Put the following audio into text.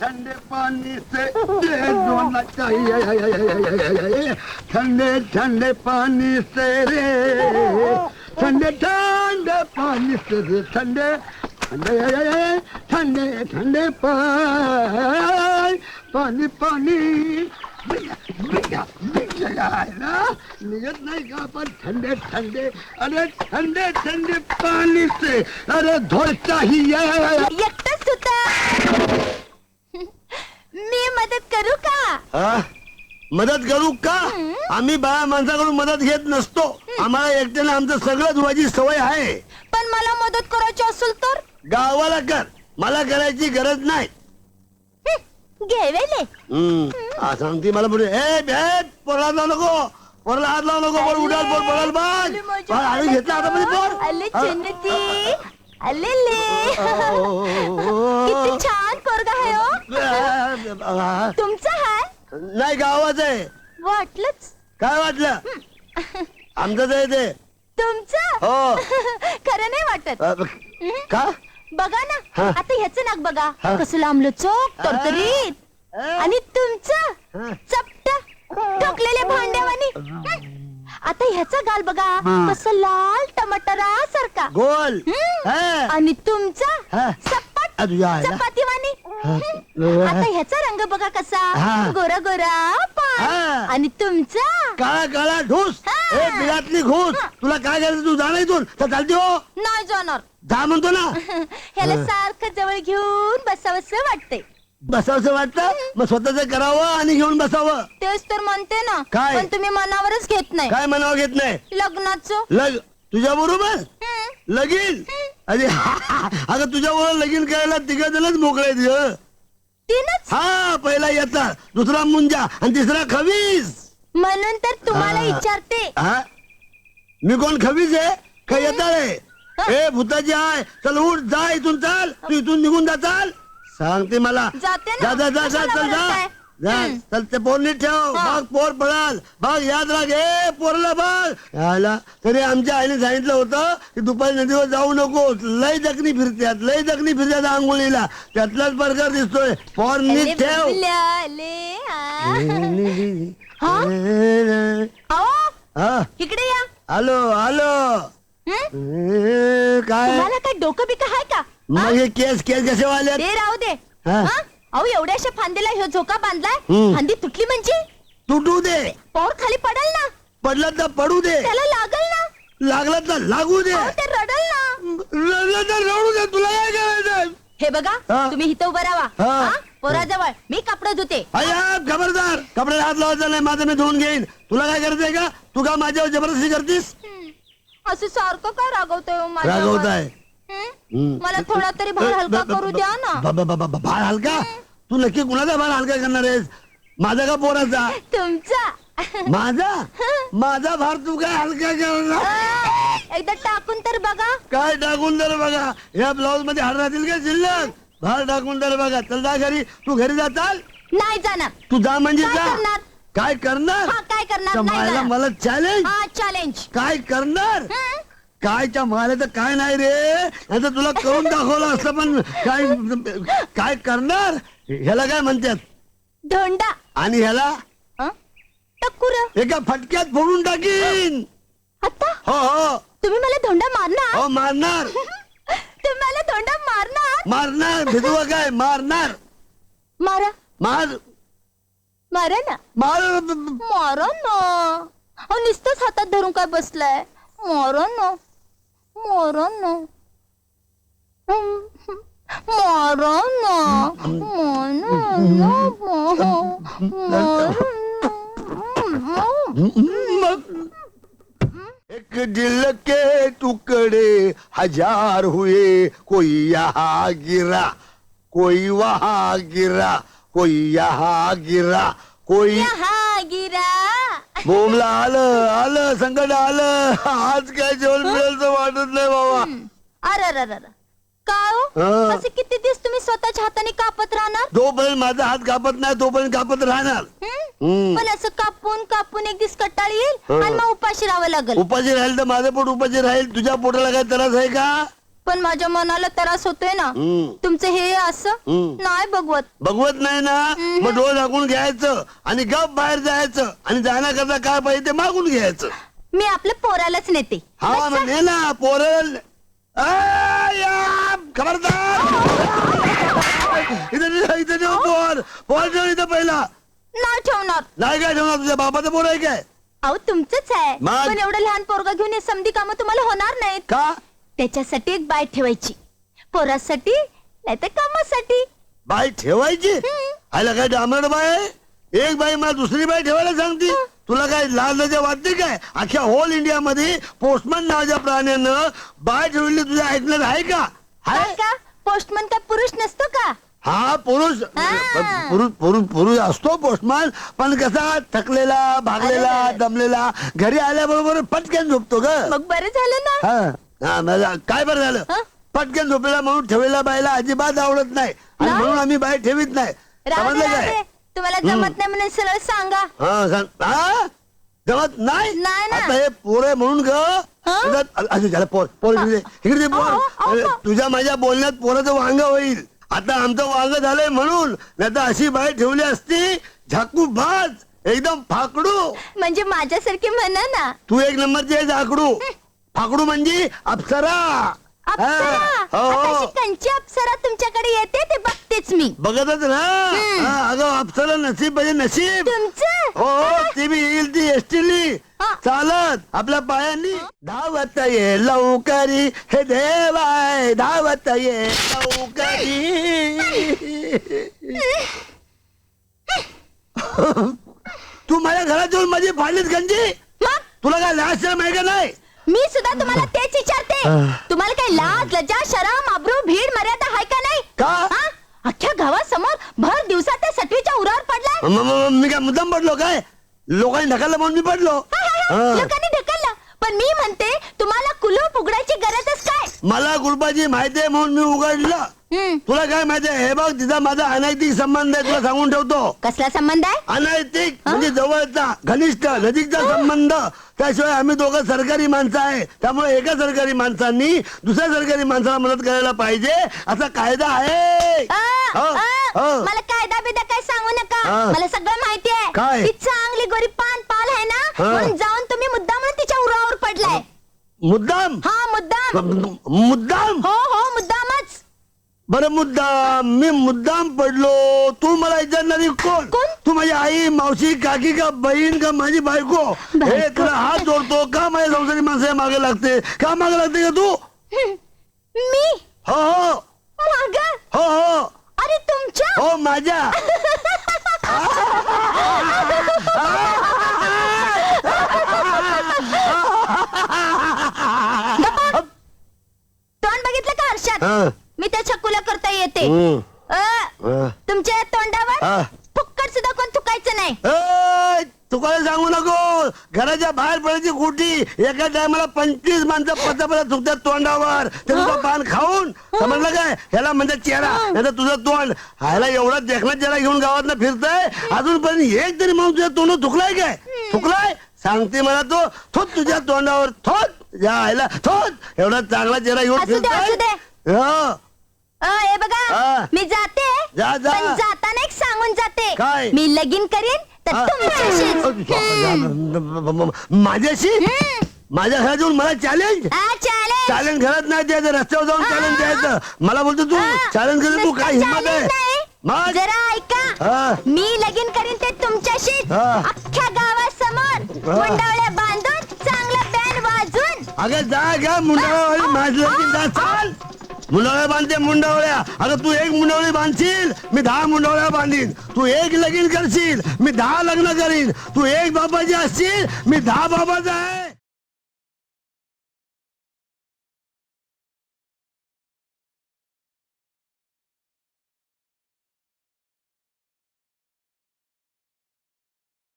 ठंडे पानी से धोना चाहिए ठंडे ठंडे पानी से रे ठंडे ठंडे पानी से रे ठंडे ठंडे ठंडे ठंडे पानी पानी निघत नाही का ठंडे ठंडे अरे ठंडे ठंडे पानी से अरे धोल चाहिए मी मदत करू का? हा? मदत करू का? आम्ही बाया माणसाकडून मदत घेत नसतो. आम्हाला एकट्याने आमचं सगळं धुवायची सवय आहे. पण मला मदत करायची असेल तर? गावाला कर. मला करायची गरज नाही. हं, घेवेले हम्म. हा, सांगते मला पुढे. ए भेट. पोरला नको. पोरला हात लावू नको. पोर उडाल पोर पडाल बघ. घेतला आता मध्ये पोर. हा. किती छान. पोरगा आहे हो हा. तुमचा हाय नाही गावाच आहे वाटलंच काय वाटलं आमचं ते ते तुमचं हो खरं नाही वाटत अ, का बघा ना हा. आता ह्याचं नाक बघा हा. कसं लांबलं चोक तरतरीत हा. आणि तुमचं हा. चपट ठोकलेले भांड्यावानी हं. आता ह्याचा गाल बघा हा. कसं लाल टमाटरा सारखा गोल हा. आणि तुमचा हा. सपाट आईला? आता ह्याचा रंग बघा कसा. हा. गोरा गोरा पान. हा. आणि तुमचा? काळा काळा ढूस. हा. ए बिळातली घुस. तुला काय करायचं तू जा ना इथून. तर चालते हो. नाही जाणार. जा म्हणतो ना. ह्याला सारखं जवळ घेऊन बसावंसं वाटतंय. बसावं वाटतं? मग स्वतःच करावं आणि घेऊन बसावं. तेच तर म्हणते ना. काय? पण तुम्ही मनावरच घेत नाही. काय म्हणावं घेत नाही? लग्नाचं. लग तुझ्या बरोबर? हं. लगीन? अरे अगं तुझ्या बरोबर लगीन करायला तिघ जणच मोकळे तीनच? हा पहिला येता दुसरा मुंजा आणि तिसरा खवीस. म्हणून तर तुम्हाला हा. विचारते. हा? मी कोण खवीस आहे? का येता रे ए भूताची आहे चल उठ जा इथून चाल. तू इथून निघून जा चाल. सांगते मला. जाते ना. जा जा जा जा कशाला चल जा. बोलताय? जा. चल ते पोर नीट ठेव. बघ पोर पडाल. बघ याद राख ए पोरला बघ याला तरी आमच्या आईने सांगितलं होतं की दुपारी नदीवर जाऊ नको लय जखनी फिरत्यात लय जखनी फिरत्यात आंघोळीला. त्यातलाच प्रकार दिसतोय. पोर नीट ठेव. आले, हा. इकडे या. आलो आलो. हं? ए, काय? तुम्हाला काय डोकं बिकं आहे का? मग हे? केस केस कसे वाले ते राहू दे. हा. हा? अहो एवढ्याशा फांदीला ह्यो झोका बांधलाय. फांदी तुटली म्हणजे? तुटू दे. पौर खाली पडल ना. पडलं तर पडू दे. त्याला लागल ना. लागलं तर लागू दे. अहो, ते रडल ना. रडलं तर रडू दे तुला काय करायचं हे बघा हा. तुम्ही इथं उभं राहा. हा. हा? पोराजवळ. मी कपडे धुते. अय्या खबरदार. कपड्याला हात लावायचा नाही माझं मी धुवून घेईन. तुला काय करायचंय का? तू का माझ्यावर जबरदस्ती करतीस. असं सारखं काय रागवतोय हो माझ्यावर? रागवताय? हं. मला थोडा तरी भार हलका करू द्या ना. ब- ब- ब- ब- भार हलका? तू नक्की कुणाचा भार हलका करणार आहेस? माझा का पोराचा? तुमचा. माझा? माझा भार तू काय हलका करणार? एकदा टाकून तर बघा. काय टाकून तर बघा? या ब्लाऊजमध्ये हाड राहतील का शिल्लक? भार टाकून तर बघा. चल जा घरी. तू घरी जा चाल. नाही जाणार. तू जा म्हणजे काय जा. करणार? काय करणार? हा काय करणार? नाही जाणार. मला चॅलेंज हा चॅलेंज काय करणार? कायच्या तर काय नाही रे? आता तुला करून दाखवलं असतं पण काय काय करणार? ह्याला काय म्हणतात? धोंडा. आणि ह्याला? हं? टक्कुर. एका फटक्यात फोडून टाकीन. आता हो हो. तुम्ही मला धोंडा मारणार? हो मारणार. तुम्ही मला धोंडा मारणार? मारणार. भिजवा काय? मारणार. मारा. मार. मारा ना. मार. मारा ना. अहो नुसतंच हातात धरून काय बसलाय? मारा ना. एक दिल के टुकड़े हज़ार हुए कोई यहाँ गिरा कोई वहाँ गिरा कोई यहाँ गिरा कोई यहाँ गिरा। बोमला आलं आलं संकट आलं. आज काय जेवण मिळेल तर वाटत नाही बाबा. अरे अरे अरे का हो? हा. असे किती दिवस तुम्ही स्वतःच्या हाताने कापत राहणार? जोपर्यंत माझा हात कापत नाही तोपर्यंत कापत राहणार. हं? हम्म. पण असं कापून कापून एक दिवस कटाळी येईल हा. आणि मग उपाशी राहावं लागल. उपाशी राहील तर माझं पोट उपाशी राहील. तुझ्या पोटाला काय त्रास आहे का? पण माझ्या मनाला त्रास होतोय ना. हम्म. तुमचं हे असं हम्म. नाही बघवत. बघवत नाही ना. मग डोळ झाकून घ्यायचं आणि गप बाहेर जायचं आणि जाण्याकरता काय पाहिजे ते मागून घ्यायचं. मी आपल्या पोरालाच नेते. हा मग ने. ना पोरल खबरदार. इथं इथं ठेव पोर. पोर ठेव इथं पहिला. नाही ठेवणार. नाही काय ठेवणार? तुझ्या बापाचं पोर आहे काय? अहो तुमचंच आहे. मग? पण एवढं लहान पोरगा घेऊन हे समधी कामं तुम्हाला होणार नाहीत. का? त्याच्यासाठी एक बाय ठेवायची. पोरासाठी नाही तर कामासाठी. बाई ठेवायची? आयला काय डांबरड आहे? एक बाई मला दुसरी बाई ठेवायला सांगते. तुला काय लाल लज्जा वाटते काय? अख्ख्या होल इंडिया मध्ये पोस्टमन नावाच्या प्राण्यानं बाय ठेवली तुझ्या ऐकण्यात आहे का? हा आहे का? पोस्टमन काय पुरुष नसतो का? हा पुरुष. हा. पुरुष पुरुष पुरुष असतो पोस्टमन पण कसा थकलेला भागलेला. दमलेला घरी आल्याबरोबर पटकन झोपतो ग. मग बरं झालं ना? हा. हा, मला- काय बरं झालं? हा? पटकन झोपलेला म्हणून ठेवलेला बायला अजिबात आवडत नाही. आणि नाही? म्हणून आम्ही बाय ठेवीत नाही. राहू दे, समजलं राहू काय. तुम्हाला जमत नाही म्हणून सरळ सांगा. हा सांग. हा? जमत नाही? नाही ना. आता हे पोर आहे म्हणून ग. हा? तुझं- अरे झालं पोर पोर इकडे दे. इकडे दे अहो, पोर. अहो, अरे, अहो. तुझ्या माझ्या बोलण्यात पोराचं वांग होईल. आता आमचं वांग झालंय म्हणून. नाही तर अशी बाई ठेवली असती झाकू भाज एकदम फाकडू. म्हणजे माझ्यासारखी म्हणा ना. तू एक नंबरची आहे झाकडू फाकडू म्हणजे अप्सरा. अप्सरा? हा, हो, हो. अप्सरा तुमच्याकडे येते ते बघतेच मी. बघतच ना? हम्म. हा, अगं अप्सरा नसीब म्हणजे नसीब तुमचं? हो हो, ती बी येईल ती एसटीली. हा. चालत आपल्या पायांनी धावत ये लवकरी. हे देवाय धावत ये लवकरी. तू माझ्या घरात येऊन माझी फाडलीत गंजी? मग? तुला काय आहे का नाही? मी सुद्धा तुम्हाला तेच विचारते. तुम्हाला काही लाज लज्जा शरम अब्रू भीड मर्यादा आहे का नाही का हा? अख्ख्या गावासमोर भर दिवसात त्या सटवीच्या उरावर पडलाय म- म- म- मी काय मुद्दाम पडलो काय लोकांनी ढकललं म्हणून मी पडलो हा, हा, हा. हा. लोकांनी ढकललं पण मी म्हणते तुम्हाला कुलूप उघडायची गरजच काय मला गुरुबाजी माहिती आहे म्हणून मी उघडलं. हम्म. तुला काय माहिती आहे? हे बघ तिचा माझा अनैतिक संबंध आहे तुला सांगून ठेवतो. कसला संबंध आहे? अनैतिक म्हणजे जवळचा घनिष्ठ नजीकचा संबंध. त्याशिवाय आम्ही दोघं सरकारी माणसं आहे. त्यामुळे एका सरकारी माणसांनी दुसऱ्या सरकारी माणसाला मदत करायला पाहिजे असा कायदा आहे. हो, हो. मला कायदा बिदा काय सांगू नका. हा. मला सगळं माहिती आहे. काय? ती चांगली गोरी पान पाल आहे ना हा. म्हणून जाऊन तुम्ही मुद्दाम तिच्या उरावर पडलाय. मुद्दाम? हा मुद्दाम. मुद्दाम. हो हो मुद्दामच. बरं मुद्दाम. मी मुद्दाम पडलो. तू मला विचारणारी कोण? कोण? तू माझी आई मावशी काकी का बहीण का माझी बायको? हे. तुला हात जोडतो का माझ्या संसारी माणसं मागे लागते? का मागे लागते का तू? मी? हो हो. माग? हो हो. अरे तुमच्या? हो माझ्या तोंड बघितलं का हर्षात हा. मी त्या छकुला करता येते हम्म. अ. तुमच्या या तोंडावर. फुक्कट सुद्धा कोण थुकायचं नाही ए, तू काय सांगू नको घराच्या बाहेर पडायची कुठी एका टायमाला पंचवीस माणसं पचा पचा चुकतात तोंडावर ते तुझं पान खाऊन समजलं काय ह्याला म्हणजे चेहरा नाही तुझं तोंड ह्याला एवढा देखणा चेहरा घेऊन गावात फिरतय अजूनपर्यंत एक तरी माणूस तुझ्या तोंड थुकलाय काय थुकलाय सांगते मला तो थोत तुझ्या तोंडावर थोत तुझ्या आईला थोत एवढा चांगला चेहरा घेऊन असू दे, असू फिरतोय. हो. अ, हे बघा हा. मी जाते जा, जा. पण जाताना एक सांगून जाते काय? मी लगीन करीन तर तुमच्याशीच हम्म. माझ्याशी. माझ्या घरात येऊन मला चॅलेंज चालेल चॅलेंज घरात नाही द्यायचं रस्त्यावर जाऊन. चॅलेंज द्यायचं मला बोलतो तू हा. चॅलेंज करतो तू काय नुसतं हिंमत आहे challenge नाही. मग? जरा ऐका. मी लगीन करीन ते तुमच्याशीच हा. अख्ख्या गावासमोर हा. मुंडावळ्या बांधून चांगला बँड वाजून अगं जा घ्या मुंडावळी हा. माझं की जा चाल मुंडावळ्या बांधते मुंडावळ्या. आता तू एक मुंडावळी बांधशील मी दहा मुंडावळ्या बांधीन. तू एक लगीन करशील मी दहा लग्न करीन. तू एक बाबाची असशील मी दहा बाबाचा आहे.